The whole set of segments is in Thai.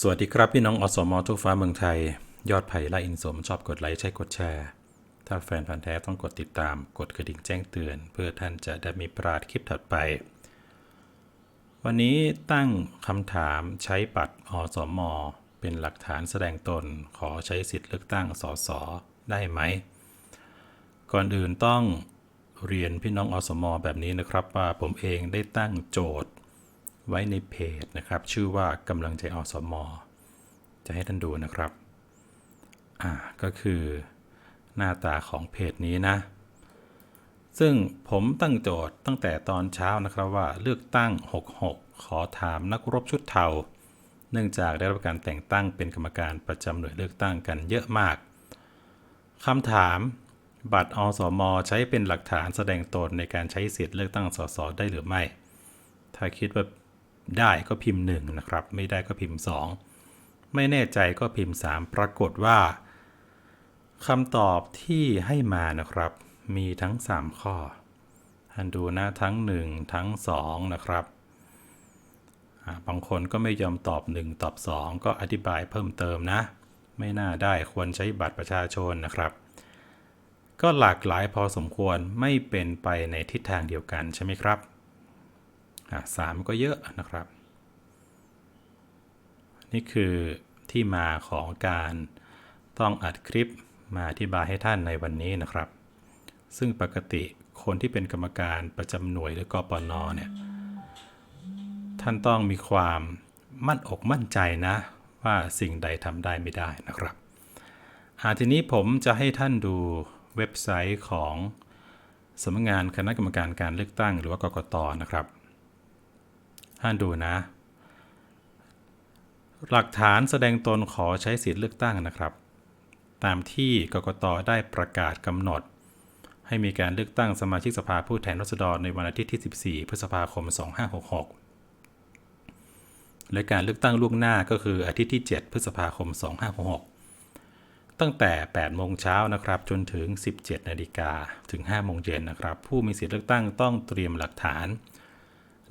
สวัสดีครับพี่น้องอสมทุกฟ้าเมืองไทย ยอดไผ่ละอินสมชอบกดไลค์ใช่กดแชร์ ถ้าแฟนพันธ์แท้ต้องกดติดตาม กดกระดิ่งแจ้งเตือน เพื่อท่านจะได้มีพลาดคลิปถัดไป วันนี้ตั้งคำถามใช้บัตรอสมเป็นหลักฐานแสดงตนขอใช้สิทธิ์เลือกตั้งสสได้ไหม ก่อนอื่นต้องเรียนพี่น้องอสมแบบนี้นะครับว่าผมเองได้ตั้งโจทย์ ไว้ในเพจนะครับ ชื่อว่ากำลังใจอสมจะให้ท่านดูนะครับ อ่า ก็คือหน้าตาของเพจนี้นะ ซึ่งผมตั้งโจทย์ตั้งแต่ตอนเช้านะครับว่าเลือกตั้ง 66 ขอถามนักรบชุดเทา เนื่องจากได้รับการแต่งตั้งเป็นกรรมการประจำหน่วยเลือกตั้งกันเยอะมากคำถามบัตรอสมใช้เป็นหลักฐานแสดงตนในการใช้สิทธิ์เลือกตั้งสสได้หรือไม่ ถ้าคิดว่า ได้ก็พิมพ์1นะครับ ไม่ได้ก็พิมพ์ 2 ไม่แน่ใจก็พิมพ์ 3 ปรากฏว่าคำตอบที่ให้มานะครับ มีทั้ง 3 ข้อท่านดูนะทั้ง 1 ทั้ง 2 นะครับบางคนก็ไม่ยอมตอบ 1 ตอบ 2 ก็อธิบายเพิ่มเติมนะ ไม่น่าได้ควรใช้บัตรประชาชนนะครับ ก็หลากหลายพอสมควรไม่เป็นไปในทิศทางเดียวกันใช่ไหมครับ สามก็เยอะนะครับ นี่คือที่มาของการต้องอัดคลิปมาอธิบายให้ท่านในวันนี้นะครับ ซึ่งปกติคนที่เป็นกรรมการประจำหน่วยหรือกปนเนี่ยท่านต้องมีความมั่นอกมั่นใจนะ ว่าสิ่งใดทำได้ไม่ได้นะครับอาทีนี้ผมจะให้ท่านดูเว็บไซต์ของสำนักงานคณะกรรมการการเลือกตั้งหรือว่ากกตนะครับ ท่านดูนะ หลักฐานแสดงตนขอใช้สิทธิ์เลือกตั้งนะครับ ตามที่กกตได้ประกาศกำหนด ให้มีการเลือกตั้งสมาชิกสภาผู้แทนราษฎรในวันอาทิตย์ที่ 14 พฤษภาคม 2566 และการเลือกตั้งล่วงหน้าก็คืออาทิตย์ที่ 7 พฤษภาคม 2566 ตั้งแต่ 8 โมงเช้านะครับ จนถึง 17 นาฬิกาถึง 5 โมงเย็นนะครับ ผู้มีสิทธิเลือกตั้งต้องเตรียมหลักฐาน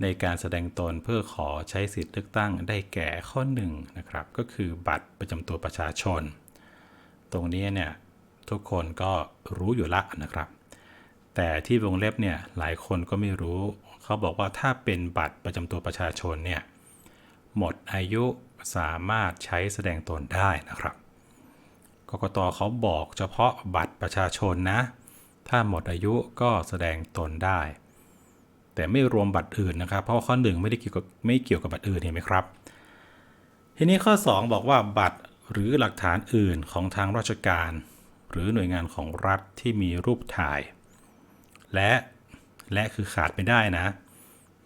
ในการแสดงตนเพื่อขอใช้สิทธิ์เลือกตั้งได้แก่ข้อ1นนะครับก็คือบัตรประจำตัวประชาชน ตรงนี้เนี่ยทุกคนก็รู้อยู่ละนะครับ แต่ที่วงเล็บเนี่ยหลายคนก็ไม่รู้ เขาบอกว่าถ้าเป็นบัตรประจำตัวประชาชนเนี่ยหมดอายุสามารถใช้แสดงตนได้นะครับกกตเขาบอกเฉพาะบัตรประชาชนนะ ถ้าหมดอายุก็แสดงตนได้ แต่ไม่รวมบัตรอื่นนะครับ เพราะข้อหนึ่งไม่ได้เกี่ยวกับไม่เกี่ยวกับบัตรอื่นเห็นไหมครับ ทีนี้ข้อ 2 บอกว่าบัตรหรือหลักฐานอื่นของทางราชการ หรือหน่วยงานของรัฐที่มีรูปถ่าย และและคือขาดไม่ได้นะ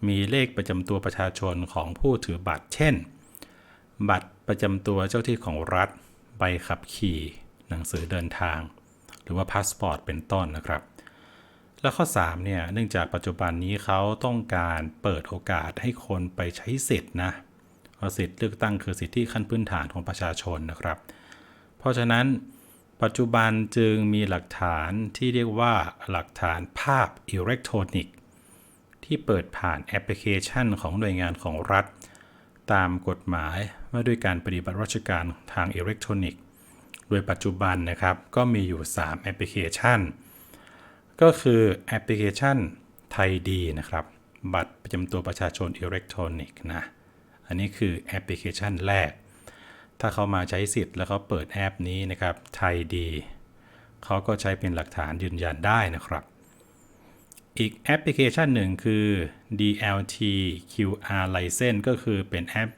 มีเลขประจำตัวประชาชนของผู้ถือบัตร เช่น บัตรประจำตัวเจ้าที่ของรัฐ ใบขับขี่ หนังสือเดินทาง หรือว่าพาสปอร์ตเป็นต้นนะครับ และข้อ3เนี่ยเนื่องจากปัจจุบันนี้เขาต้องการเปิดโอกาสให้คนไปใช้สิทธินะสิทธิเลือกตั้งคือสิทธิขั้นพื้นฐานของประชาชนนะครับ เพราะฉะนั้นปัจจุบันจึงมีหลักฐานที่เรียกว่าหลักฐานภาพอิเล็กทรอนิกส์ที่เปิดผ่านแอปพลิเคชันของหน่วยงานของรัฐ ตามกฎหมายว่าด้วยการปฏิบัติราชการทางอิเล็กทรอนิกส์ โดยปัจจุบันนะครับก็มีอยู่ 3 แอปพลิเคชัน ก็คือแอปพลิเคชันไทยดีนะครับ บัตรประจำตัวประชาชนอิเล็กทรอนิกส์นะ อันนี้คือแอปพลิเคชันแรก ถ้าเขามาใช้สิทธิ์แล้วเขาเปิดแอปนี้นะครับไทยดีเขาก็ใช้เป็นหลักฐานยืนยันได้นะครับ อีกแอปพลิเคชันหนึ่งคือ DLT QR License ก็คือเป็นแอป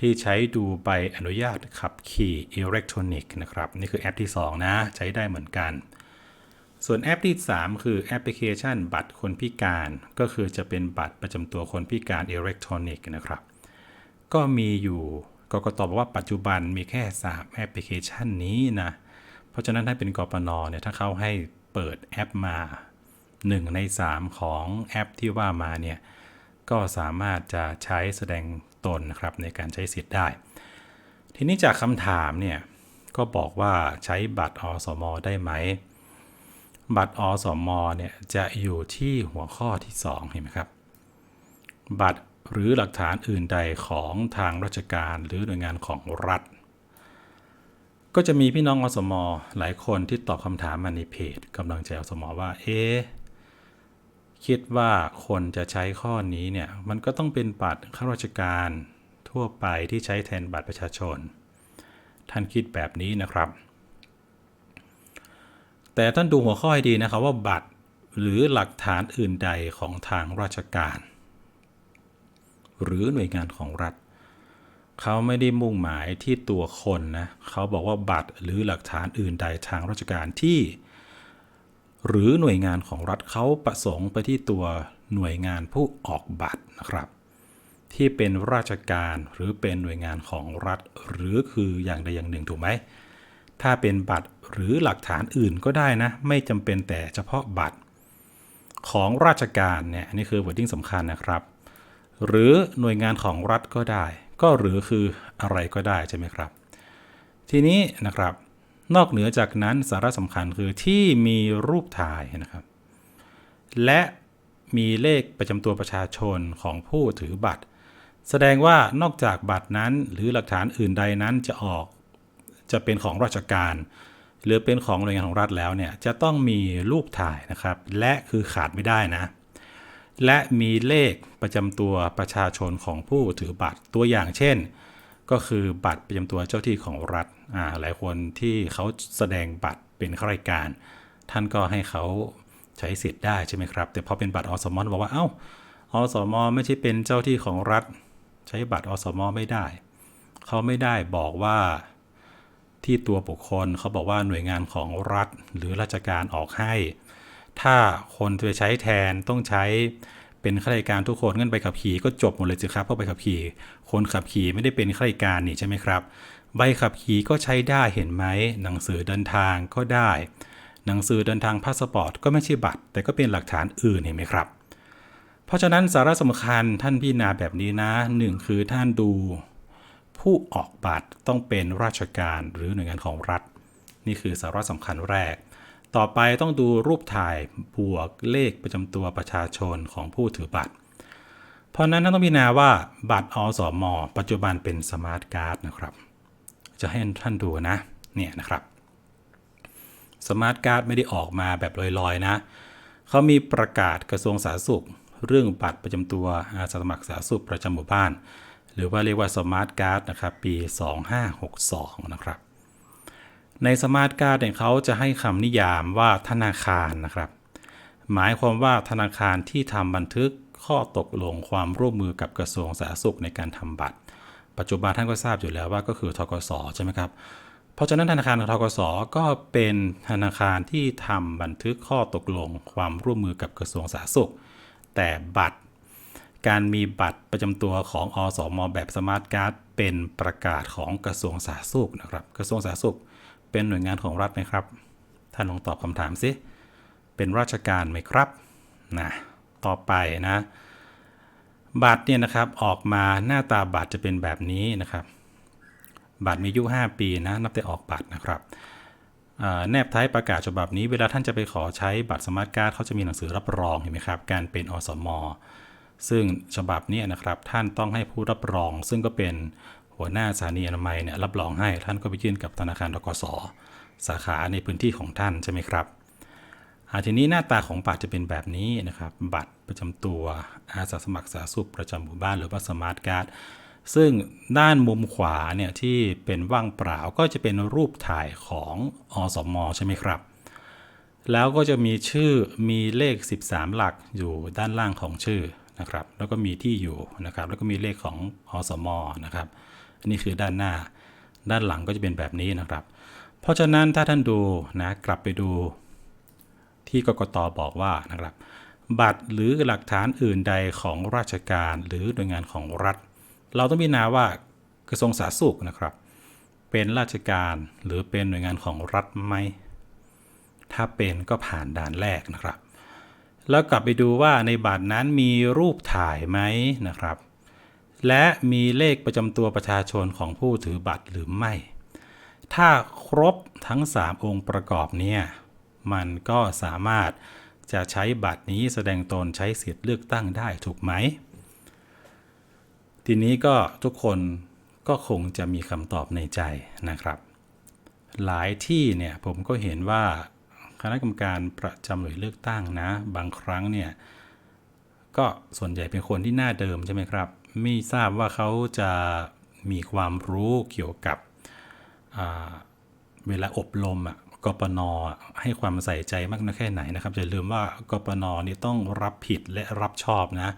ที่ใช้ดูใบอนุญาตขับขี่อิเล็กทรอนิกส์นะครับ นี่คือแอปที่ 2 นะ ใช้ได้เหมือนกัน ส่วนแอปที่ 3 คือแอปพลิเคชันบัตรคนพิการ ก็คือจะเป็นบัตรประจำตัวคนพิการอิเล็กทรอนิกส์นะครับ ก็มีอยู่กกตบอกว่าปัจจุบันมีแค่ 3 แอปพลิเคชันนี้นะ เพราะฉะนั้นถ้าเป็นกปนเนี่ยถ้าเขาให้เปิดแอปมา 1 ใน 3 ของแอปที่ว่ามาเนี่ยก็สามารถจะใช้แสดงตนนะครับในการใช้สิทธิ์ได้ ทีนี้จากคำถามเนี่ยก็บอกว่าใช้บัตรอสม ได้ไหม บัตรอสมเนี่ยจะอยู่ที่หัวข้อที่ 2 เห็นไหมครับ บัตรหรือหลักฐานอื่นใดของทางราชการหรือหน่วยงานของรัฐ ก็จะมีพี่น้องอสมหลายคนที่ตอบคำถามมาในเพจกำลังใจอสมว่าเอ๊คิดว่าคนจะใช้ข้อนี้เนี่ยมันก็ต้องเป็นบัตรข้าราชการทั่วไปที่ใช้แทนบัตรประชาชน ท่านคิดแบบนี้นะครับ แต่ท่านดูหัวข้อให้ดีนะครับว่าบัตรหรือหลักฐานอื่นใดของทางราชการ หรือหน่วยงานของรัฐ เขาไม่ได้มุ่งหมายที่ตัวคนนะเขาบอกว่าบัตรหรือหลักฐานอื่นใดทางราชการที่ หรือหน่วยงานของรัฐเขาประสงค์ไปที่ตัวหน่วยงานผู้ออกบัตรนะครับ ที่เป็นราชการหรือเป็นหน่วยงานของรัฐ หรือคืออย่างใดอย่างหนึ่งถูกไหม ถ้าเป็นบัตรหรือหลักฐานอื่นก็ได้นะ ไม่จำเป็นแต่เฉพาะบัตร ของราชการเนี่ยนี่คือ wording สำคัญนะครับ หรือหน่วยงานของรัฐก็ได้ ก็หรือคืออะไรก็ได้ใช่ไหมครับ ทีนี้นะครับ นอกเหนือจากนั้นสาระสำคัญคือที่มีรูปถ่ายนะครับ และมีเลขประจำตัวประชาชนของผู้ถือบัตร แสดงว่านอกจากบัตรนั้นหรือหลักฐานอื่นใดนั้นจะออก จะเป็นของราชการ หรือเป็นของหน่วยงานของรัฐแล้วเนี่ยจะต้องมีรูปถ่ายนะครับ และคือขาดไม่ได้นะ และมีเลขประจำตัวประชาชนของผู้ถือบัตรตัวอย่างเช่น ก็คือบัตรประจำตัวเจ้าที่ของรัฐอ่าหลายคนที่เขาแสดงบัตรเป็นข้าราชการ ท่านก็ให้เขาใช้สิทธิ์ได้ใช่ไหมครับ แต่พอเป็นบัตรอสมอบอกว่าเอ้าอสมไม่ใช่เป็นเจ้าที่ของรัฐ ใช้บัตรอสมไม่ได้ เขาไม่ได้บอกว่า ที่ตัวบุคคลเขาบอกว่าหน่วยงานของรัฐหรือราชการออกให้ ถ้าคนจะใช้แทนต้องใช้เป็นข้าราชการทุกคนเงั้นใบขับขี่ก็จบหมดเลยสิครับเพราะใบขับขี่ คนขับขี่ไม่ได้เป็นข้าราชการนี่ใช่ไหมครับ ใบขับขี่ก็ใช้ได้เห็นไหมหนังสือเดินทางก็ได้ หนังสือเดินทางพาสปอร์ตก็ไม่ใช่บัตร แต่ก็เป็นหลักฐานอื่นเห็นไหมครับ เพราะฉะนั้นสาระสำคัญท่านพี่นาแบบนี้นะหนึ่งคือท่านดู ผู้ออกบัตรต้องเป็นราชการหรือหน่วยงานของรัฐ นี่คือสาระสำคัญแรก ต่อไปต้องดูรูปถ่ายบวกเลขประจำตัวประชาชนของผู้ถือบัตร เพราะนั้นต้องพิจารณาว่าบัตรอสอมอปัจจุบันเป็นสมาร์ทการ์ดนะครับ จะให้ท่านดูนะเนี่ยนะครับสมาร์ทการ์ดไม่ได้ออกมาแบบลอยๆนะเขามีประกาศกระทรวงสาธารณสุข เรื่องบัตรประจำตัวอาสาสมัครสาธารณสุขประจำหมู่บ้าน หรือว่าเรียกว่าสมาร์ทการ์ดนะครับปี 2562 นะครับ ในสมาร์ทการ์ดเนี่ยเขาจะให้คำนิยามว่าธนาคารนะครับ หมายความว่าธนาคารที่ทำบันทึกข้อตกลงความร่วมมือกับกระทรวงสาธารณสุขในการทำบัตร ปัจจุบันท่านก็ทราบอยู่แล้วว่าก็คือทกสใช่ไหมครับเพราะฉะนั้นธนาคารทกสก็เป็นธนาคารที่ทำบันทึกข้อตกลงความร่วมมือกับกระทรวงสาธารณสุข แต่บัตร การมีบัตรประจำตัวของอสมอแบบสมาร์ทการ์ดเป็นประกาศของกระทรวงสาธารณสุขนะครับ กระทรวงสาธารณสุข เป็นหน่วยงานของรัฐไหมครับ ท่านลองตอบคำถามสิ เป็นราชการไหมครับ นะ ต่อไปนะ บัตรเนี่ยนะครับ ออกมาหน้าตาบัตรจะเป็นแบบนี้นะครับ บัตรมีอายุ 5 ปีนะ นับแต่ออกบัตรนะครับแนบท้ายประกาศฉบับนี้ เวลาท่านจะไปขอใช้บัตรสมาร์ทการ์ดเขาจะมีหนังสือรับรองเห็นไหมครับ การเป็นอสมอ ซึ่งฉบับนี้นะครับท่านต้องให้ผู้รับรอง ซึ่งก็เป็นหัวหน้าสถานีอนามัยเนี่ยรับรองให้ท่านก็ไปยื่นกับธนาคารทกสสาขาในพื้นที่ของท่านใช่ไหมครับอาทีนี้หน้าตาของบัตรจะเป็นแบบนี้นะครับ บัตรประจำตัวอาสาสมัครสาธารณสุขประจำหมู่บ้านหรือว่าสมาร์ทการ์ดซึ่งด้านมุมขวาเนี่ยที่เป็นว่างเปล่าก็จะเป็นรูปถ่ายของอสมใช่ไหมครับ แล้วก็จะมีชื่อมีเลข 13 หลักอยู่ด้านล่างของชื่อ นะครับ แล้วก็มีที่อยู่นะครับ แล้วก็มีเลขของอสมนะครับอันนี้คือด้านหน้า ด้านหลังก็จะเป็นแบบนี้นะครับ เพราะฉะนั้นถ้าท่านดูนะกลับไปดูที่กกตบอกว่านะครับ บัตรหรือหลักฐานอื่นใดของราชการหรือหน่วยงานของรัฐ เราต้องพิจารณาว่ากระทรวงสาธารณสุขนะครับ เป็นราชการหรือเป็นหน่วยงานของรัฐไหมถ้าเป็นก็ผ่านด่านแรกนะครับ แล้วกลับไปดูว่าในบัตรนั้นมีรูปถ่ายไหมนะครับ และมีเลขประจำตัวประชาชนของผู้ถือบัตรหรือไม่ ถ้าครบทั้ง 3 องค์ประกอบเนี่ยมันก็สามารถจะใช้บัตรนี้แสดงตนใช้สิทธิ์เลือกตั้งได้ถูกไหม ทีนี้ก็ทุกคนก็คงจะมีคำตอบในใจนะครับ หลายที่เนี่ยผมก็เห็นว่า คณะกรรมการประจำหน่วยเลือกตั้งนะ บางครั้งเนี่ย ก็ส่วนใหญ่เป็นคนที่หน้าเดิมใช่ไหมครับ ไม่ทราบว่าเขาจะมีความรู้เกี่ยวกับเวลาอบรมอะกปนให้ความใส่ใจมากน้อยแค่ไหนนะครับอย่าลืมว่ากปนนี่ต้องรับผิดและรับชอบนะ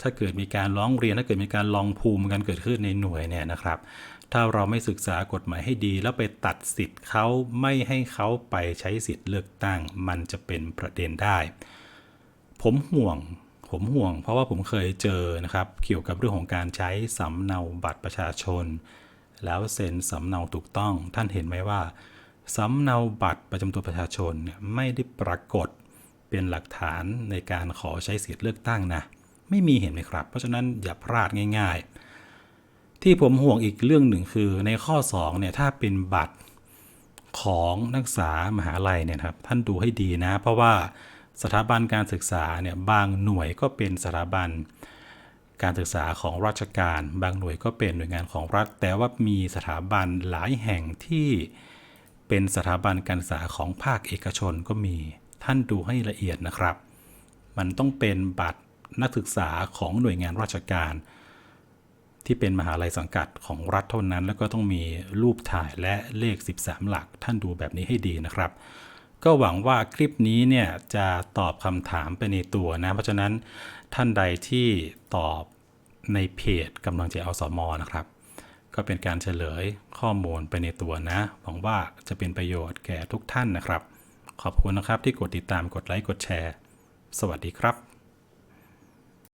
ถ้าเกิดมีการร้องเรียนถ้าเกิดมีการลองภูมิกันเกิดขึ้นในหน่วยเนี่ยนะครับ ถ้าเราไม่ศึกษากฎหมายให้ดี แล้วไปตัดสิทธิ์เขาไม่ให้เขาไปใช้สิทธิ์เลือกตั้ง มันจะเป็นประเด็นได้ ผมห่วงผมห่วง เพราะว่าผมเคยเจอนะครับ เกี่ยวกับเรื่องของการใช้สำเนาบัตรประชาชน แล้วเซ็นสำเนาถูกต้อง ท่านเห็นไหมว่าสำเนาบัตรประจำตัวประชาชนเนี่ยไม่ได้ปรากฏเป็นหลักฐานในการขอใช้สิทธิ์เลือกตั้งนะไม่มีเห็นไหมครับ เพราะฉะนั้นอย่าพลาดง่าย ๆ ที่ผมห่วงอีกเรื่องหนึ่งคือในข้อ2เนี่ยถ้าเป็นบัตรของนักศึกษามหาลัยเนี่ยครับท่านดูให้ดีนะ เพราะว่าสถาบันการศึกษาเนี่ยบางหน่วยก็เป็นสถาบันการศึกษาของราชการ บางหน่วยก็เป็นหน่วยงานของรัฐ แต่ว่ามีสถาบันหลายแห่งที่เป็นสถาบันการศึกษาของภาคเอกชนก็มีท่านดูให้ละเอียดนะครับ มันต้องเป็นบัตรนักศึกษาของหน่วยงานราชการ ที่เป็นมหาลัยสังกัดของรัฐเท่านั้น แล้วก็ต้องมีรูปถ่ายและเลข 13 หลัก ท่านดูแบบนี้ให้ดีนะครับ ก็หวังว่าคลิปนี้เนี่ยจะตอบคำถามไปในตัวนะ เพราะฉะนั้นท่านใดที่ตอบในเพจกำลังใจเอาสมอนะครับ ก็เป็นการเฉลยข้อมูลไปในตัวนะ หวังว่าจะเป็นประโยชน์แก่ทุกท่านนะครับ ขอบคุณนะครับที่กดติดตามกดไลค์กดแชร์ สวัสดีครับ